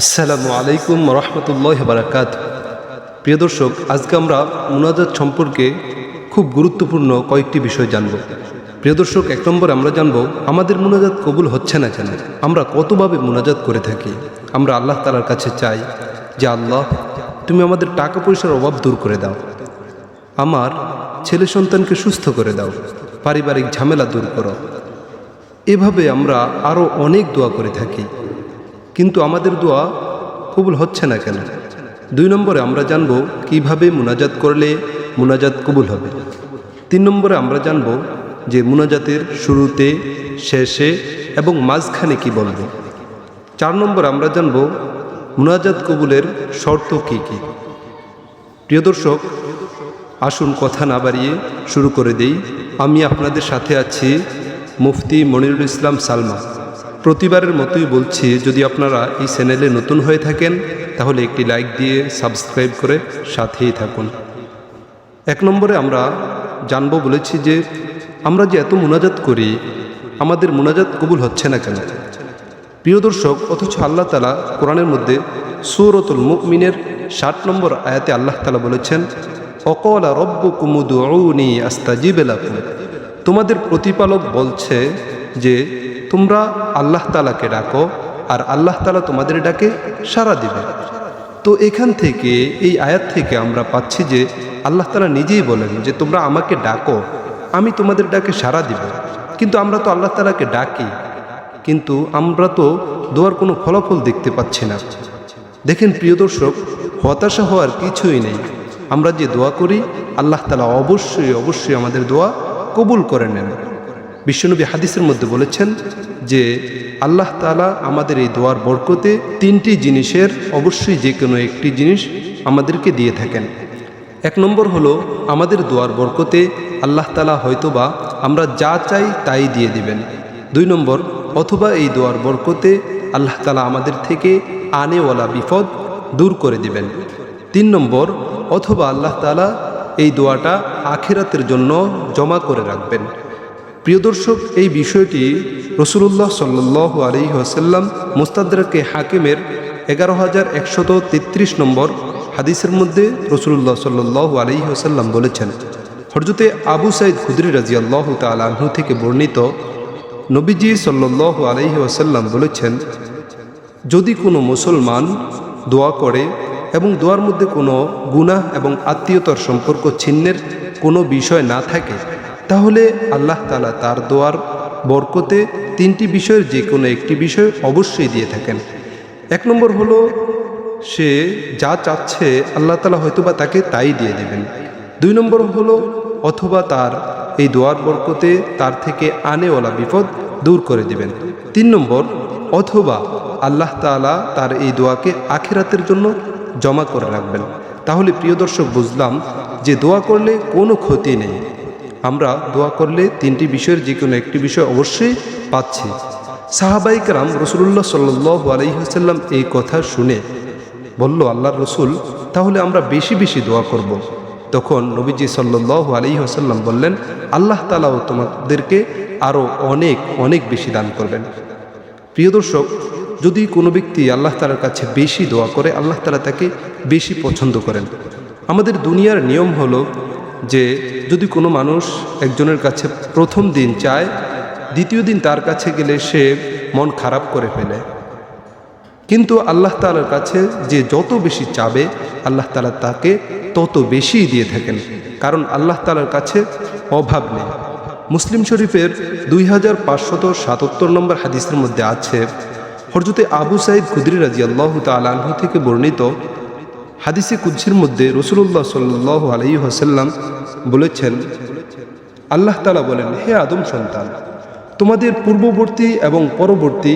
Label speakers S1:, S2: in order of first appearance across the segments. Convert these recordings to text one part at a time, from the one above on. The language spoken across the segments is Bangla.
S1: আসসালামু আলাইকুম রহমতুল্লাহ বারাকাত প্রিয় দর্শক, আজকে আমরা মুনাজাত সম্পর্কে খুব গুরুত্বপূর্ণ কয়েকটি বিষয় জানব। প্রিয় দর্শক, এক নম্বর আমরা জানব, আমাদের মুনাজাত কবুল হচ্ছে না কেন? আমরা কতভাবে মুনাজাত করে থাকি? আমরা আল্লাহ তালার কাছে চাই যে, আল্লাহ, তুমি আমাদের টাকা পয়সার অভাব দূর করে দাও। আমার ছেলে সন্তানকে সুস্থ করে দাও। পারিবারিক ঝামেলা দূর করো। এভাবে আমরা আরও অনেক দোয়া করে থাকি। কিন্তু আমাদের দোয়া কবুল হচ্ছে না কেন? দুই নম্বরে আমরা জানব কীভাবে মুনাজাত করলে মুনাজাত কবুল হবে। তিন নম্বরে আমরা জানব যে মুনাজাতের শুরুতে, শেষে এবং মাঝখানে কি বলব। চার নম্বর আমরা জানব মুনাজাত কবুলের শর্ত কী কী। প্রিয় দর্শক, আসুন কথা না বাড়িয়ে শুরু করে দেই। আমি আপনাদের সাথে আছি মুফতি মনিরুল ইসলাম সালমা। প্রতিবারের মতোই বলছি, যদি আপনারা এই চ্যানেলে নতুন হয়ে থাকেন, তাহলে একটি লাইক দিয়ে সাবস্ক্রাইব করে সাথেই থাকুন। এক নম্বরে আমরা জানব বলেছি যে, আমরা যে এত মোনাজাত করি, আমাদের মোনাজাত কবুল হচ্ছে না কেন? প্রিয় দর্শক, অথচ আল্লাহ তালা কোরআনের মধ্যে সুরতুল মুকমিনের ষাট নম্বর আয়াতে আল্লাহ তালা বলেছেন, অকলা রব্ব কুমুদৌনি আস্তাজিবেলাকুম তোমাদের প্রতিপালক বলছে যে তোমরা আল্লাহ তালাকে ডাকো আর আল্লাহ তালা তোমাদের ডাকে সাড়া দিবে। তো এখান থেকে, এই আয়াত থেকে আমরা পাচ্ছি যে আল্লাহ তালা নিজেই বলেন যে, তোমরা আমাকে ডাকো, আমি তোমাদের ডাকে সাড়া দিব। কিন্তু আমরা তো আল্লাহ তালাকে ডাকি, কিন্তু আমরা তো দোয়ার কোনো ফলাফল দেখতে পাচ্ছি না। দেখেন প্রিয় দর্শক, হতাশা হওয়ার কিছুই নেই। আমরা যে দোয়া করি, আল্লাহ তালা অবশ্যই অবশ্যই আমাদের দোয়া কবুল করে নেন। বিশ্বনবী হাদিসের মধ্যে বলেছেন যে আল্লাহ তালা আমাদের এই দোয়ার বরকতে তিনটি জিনিসের অবশ্যই যে কোনো একটি জিনিস আমাদেরকে দিয়ে থাকেন। এক নম্বর হলো আমাদের দোয়ার বরকতে আল্লাহ তালা হয়তোবা আমরা যা চাই তাই দিয়ে দিবেন। দুই নম্বর, অথবা এই দোয়ার বরকতে আল্লাহ তালা আমাদের থেকে আনেওয়ালা বিপদ দূর করে দিবেন। তিন নম্বর, অথবা আল্লাহ তালা এই দোয়াটা আখেরাতের জন্য জমা করে রাখবেন। প্রিয় দর্শক, এই বিষয়টি রসুল্লাহ সাল্লাহ আলী আসাল্লাম মুস্তাদারকে হাকিমের এগারো হাজার একশত তেত্রিশ নম্বর হাদিসের মধ্যে রসুল্লাহ সাল্লাহ আলী আসাল্লাম বলেছেন হরজতে আবু সাইদ খুদরি রাজি আল্লাহ থেকে বর্ণিত নবীজি সাল্লাহ আলহি আসাল্লাম বলেছেন, যদি কোনো মুসলমান দোয়া করে এবং দোয়ার মধ্যে কোনো গুনাহ এবং আত্মীয়তার সম্পর্ক ছিন্নের কোনো বিষয় না থাকে তাহলে আল্লাহ তালা তার দোয়ার বরকতে তিনটি বিষয়ের যে কোনো একটি বিষয় অবশ্যই দিয়ে থাকেন। এক নম্বর হলো, সে যা চাচ্ছে আল্লাহ তালা হয়তোবা তাকে তাই দিয়ে দেবেন। দুই নম্বর হলো, অথবা তার এই দোয়ার বরকতে তার থেকে আনেওয়ালা বিপদ দূর করে দিবেন। তিন নম্বর, অথবা আল্লাহ তালা তার এই দোয়াকে আখেরাতের জন্য জমা করে রাখবেন। তাহলে প্রিয় দর্শক, বুঝলাম যে দোয়া করলে কোনো ক্ষতি নেই। আমরা দোয়া করলে তিনটি বিষয়ের যে কোনো একটি বিষয় অবশ্যই পাচ্ছি। সাহাবাইকারাম রসুল্লাহ সাল্লাহ আলহিহাসাল্লাম এই কথা শুনে বলল, আল্লাহর রসুল, তাহলে আমরা বেশি বেশি দোয়া করব। তখন নবীজি সাল্লাহ আলী আসাল্লাম বললেন, আল্লাহ তালাও তোমাদেরকে আরও অনেক অনেক বেশি দান করবেন। প্রিয় দর্শক, যদি কোনো ব্যক্তি আল্লাহ তালার কাছে বেশি দোয়া করে, আল্লাহ তালা তাকে বেশি পছন্দ করেন। আমাদের দুনিয়ার নিয়ম হলো যে যদি কোনো মানুষ একজনের কাছে প্রথম দিন চায়, দ্বিতীয় দিন তার কাছে গেলে সে মন খারাপ করে ফেলে। কিন্তু আল্লাহ তালার কাছে যে যত বেশি চাবে, আল্লাহ তালা তাকে তত বেশিই দিয়ে থাকেন। কারণ আল্লাহ তালার কাছে অভাব নেই। মুসলিম শরীফের দুই হাজার পাঁচশত সাতাত্তর নম্বর হাদিসের মধ্যে আছে হরজতে আবু সাইদ খুদ্রি রাজি আল্লাহ তালাহ থেকে বর্ণিত হাদিসে কুদ্সির মধ্যে রসুল্লাহ সাল্লাহ আলাই হাসাল্লাম বলেছেন, আল্লাহ তালা বলেন, হে আদম সন্তান, তোমাদের পূর্ববর্তী এবং পরবর্তী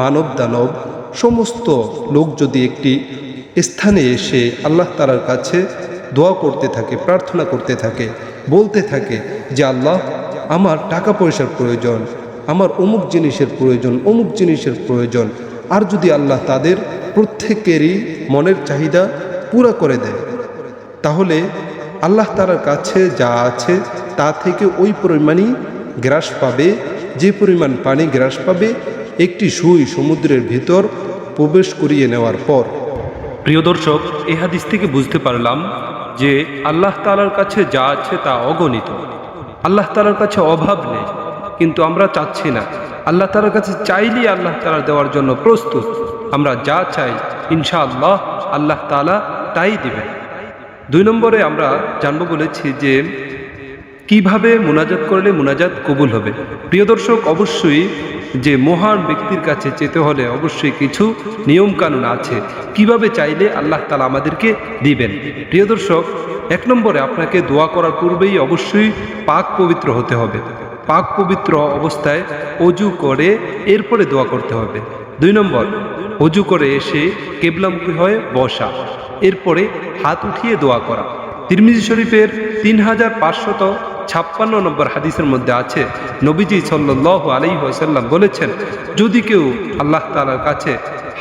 S1: মানব দানব সমস্ত লোক যদি একটি স্থানে এসে আল্লাহ তালার কাছে দোয়া করতে থাকে, প্রার্থনা করতে থাকে, বলতে থাকে যে, আল্লাহ, আমার টাকা পয়সার প্রয়োজন, আমার অমুক জিনিসের প্রয়োজন, অমুক জিনিসের প্রয়োজন, আর যদি আল্লাহ তাদের প্রত্যেকেরই মনের চাহিদা পুরা করে দেয়। তাহলে আল্লাহ তালার কাছে যা আছে তা থেকে ওই পরিমাণই গ্রাস পাবে। যে পরিমাণ পানি গ্রাস পাবে, একটি সুই সমুদ্রের ভিতর প্রবেশ করিয়ে নেওয়ার পর।
S2: প্রিয় দর্শক, এ হাদিস থেকে বুঝতে পারলাম যে আল্লাহ তালার কাছে যা আছে তা অগণিত। আল্লাহ তালার কাছে অভাব নেই, কিন্তু আমরা চাচ্ছি না। আল্লাহ তালার কাছে চাইলেই আল্লাহ তালা দেওয়ার জন্য প্রস্তুত। আমরা যা চাই, ইনশাআল্লাহ আল্লাহ তালা তাই দিবেন দুই নম্বরে আমরা জানব বলেছি যে কীভাবে মোনাজাত করলে মোনাজাত কবুল হবে। প্রিয় দর্শক, অবশ্যই যে মহান ব্যক্তির কাছে যেতে হলে অবশ্যই কিছু নিয়ম কানুন আছে। কীভাবে চাইলে আল্লাহ তালা আমাদেরকে দিবেন? প্রিয় দর্শক, এক নম্বরে আপনাকে দোয়া করার পূর্বেই অবশ্যই পাক পবিত্র হতে হবে। পাক পবিত্র অবস্থায় অজু করে এরপরে দোয়া করতে হবে। দুই নম্বর, অজু করে এসে কেবলামুখী হয়ে বসা। এরপরে হাত উঠিয়ে দোয়া করা তিরমিজি শরীফের তিন হাজার পাঁচশত ছাপ্পান্ন নম্বর হাদিসের মধ্যে আছে, নবীজি সাল্লাহ আলী ওসাল্লাম বলেছেন, যদি কেউ আল্লাহ তালার কাছে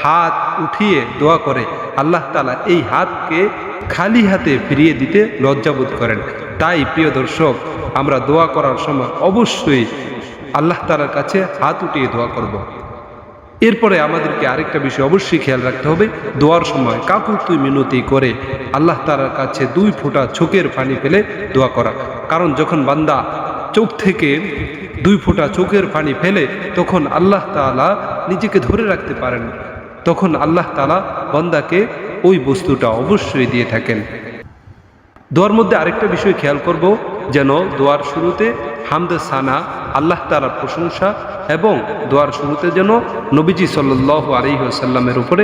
S2: হাত উঠিয়ে দোয়া করে, আল্লাহ তালা এই হাতকে খালি হাতে ফিরিয়ে দিতে লজ্জাবোধ করেন তাই প্রিয় দর্শক, আমরা দোয়া করার সময় অবশ্যই আল্লাহ তালার কাছে হাত উঠিয়ে দোয়া করব। এরপরে আমাদেরকে আরেকটা বিষয় অবশ্যই খেয়াল রাখতে হবে। দোয়ার সময় কাকুতুই মিনতি করে আল্লাহ তালার কাছে দুই ফোঁটা চোখের পানি ফেলে দোয়া করা। কারণ যখন বান্দা চোখ থেকে দুই ফোঁটা চোখের পানি ফেলে, তখন আল্লাহ তালা নিজেকে ধরে রাখতে পারেন। তখন আল্লাহ তালা বান্দাকে ওই বস্তুটা অবশ্যই দিয়ে থাকেন। দোয়ার মধ্যে আরেকটা বিষয় খেয়াল করব, যেন দোয়ার শুরুতে হামদ সানা আল্লাহ তালার প্রশংসা এবং দোয়ার শুরুতে যেন নবীজি সাল্লাহ আলিহাসাল্লামের উপরে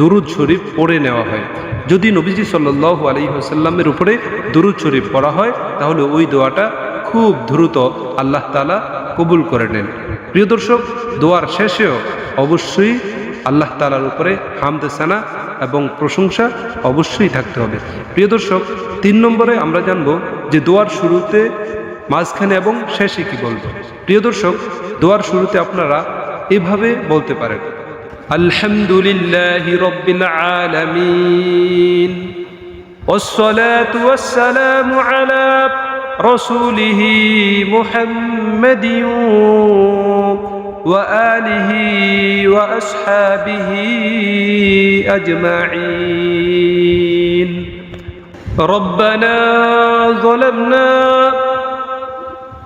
S2: দুরুদ শরীফ পড়ে নেওয়া হয়। যদি নবীজি সাল্লাহ আলিহাসাল্লামের উপরে দুরুদ শরীফ পড়া হয়, তাহলে ওই দোয়াটা খুব দ্রুত আল্লাহ তালা কবুল করে নেন। প্রিয় দর্শক, দোয়ার শেষেও অবশ্যই আল্লাহ তালার উপরে হামদ সানা এবং প্রশংসা অবশ্যই থাকতে হবে। প্রিয় দর্শক, তিন নম্বরে আমরা জানব যে দোয়ার শুরুতে মাঝখানে এবং শেষে কি বলবো প্রিয় দর্শক দোয়ার শুরুতে আপনারা এভাবে বলতে পারেন আলহামদুলিল্লাহ রব্বিল আলামিন والصلاة والسلام على رسوله محمد وآله وأصحابه أجمعين ربنا ظلمنا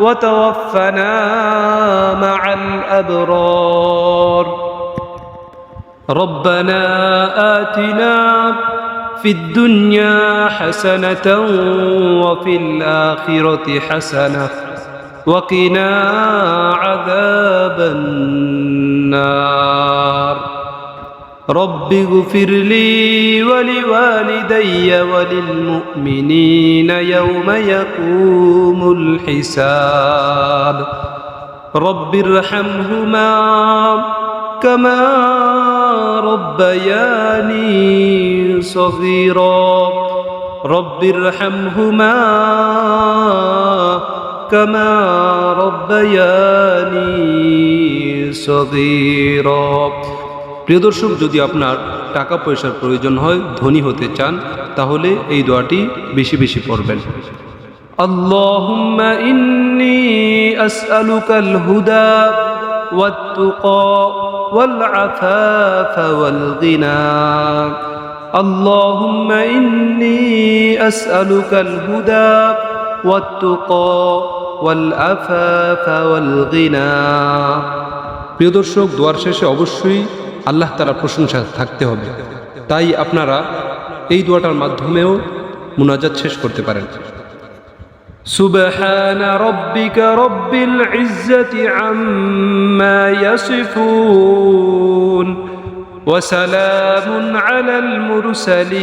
S2: وتوفنا مع الأبرار. ربنا آتنا في الدنيا حسنة وفي الآخرة حسنة وقنا عذاب النار. رب اغفر لي ولوالدي وللمؤمنين يوم يقوم الحساب. رب ارحمهما كما ربياني صغيرا. رب ارحمهما كما ربياني صغيرا. প্রিয় দর্শক যদি আপনার টাকা পয়সার প্রয়োজন হয় ধনী হতে চান তাহলে এই দোয়াটি বেশি বেশি পড়বেন اللهم إني أسألك الهدى والتقى والعفاف والغنى اللهم إني أسألك الهدى والتقى والعفاف والغنى প্রিয় দর্শক দোয়ার শেষে অবশ্যই আল্লাহ তারা প্রশংসা থাকতে হবে তাই আপনারা এই দোয়াটার মাধ্যমেও মুনাজাত শেষ করতে পারেন سبحان ربك رب العزة عما يصفون وسلام على المرسلين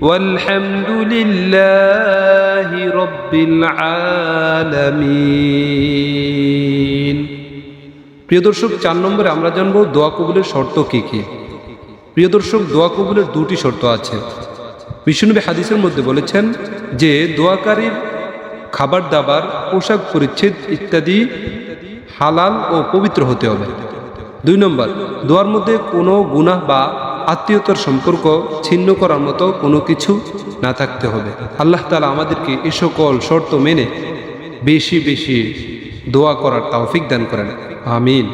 S2: والحمد لله رب العالمين প্রিয় দর্শক, চার নম্বরে আমরা জানব দোয়া কবুলের শর্ত কী কী।
S1: প্রিয় দর্শক, দোয়া কবুলের দুটি শর্ত আছে। বিষ্ণুনবী হাদিসের মধ্যে বলেছেন যে, দোয়াকারীর খাবার দাবার, পোশাক পরিচ্ছেদ ইত্যাদি হালাল ও পবিত্র হতে হবে। দুই নম্বর, দোয়ার মধ্যে কোনো গুনাহ বা আত্মীয়তার সম্পর্ক ছিন্ন করার মতো কোনো কিছু না থাকতে হবে। আল্লাহ তালা আমাদেরকে এ সকল শর্ত মেনে বেশি বেশি দোয়া করার তাওফিক দান করেন। আমিন।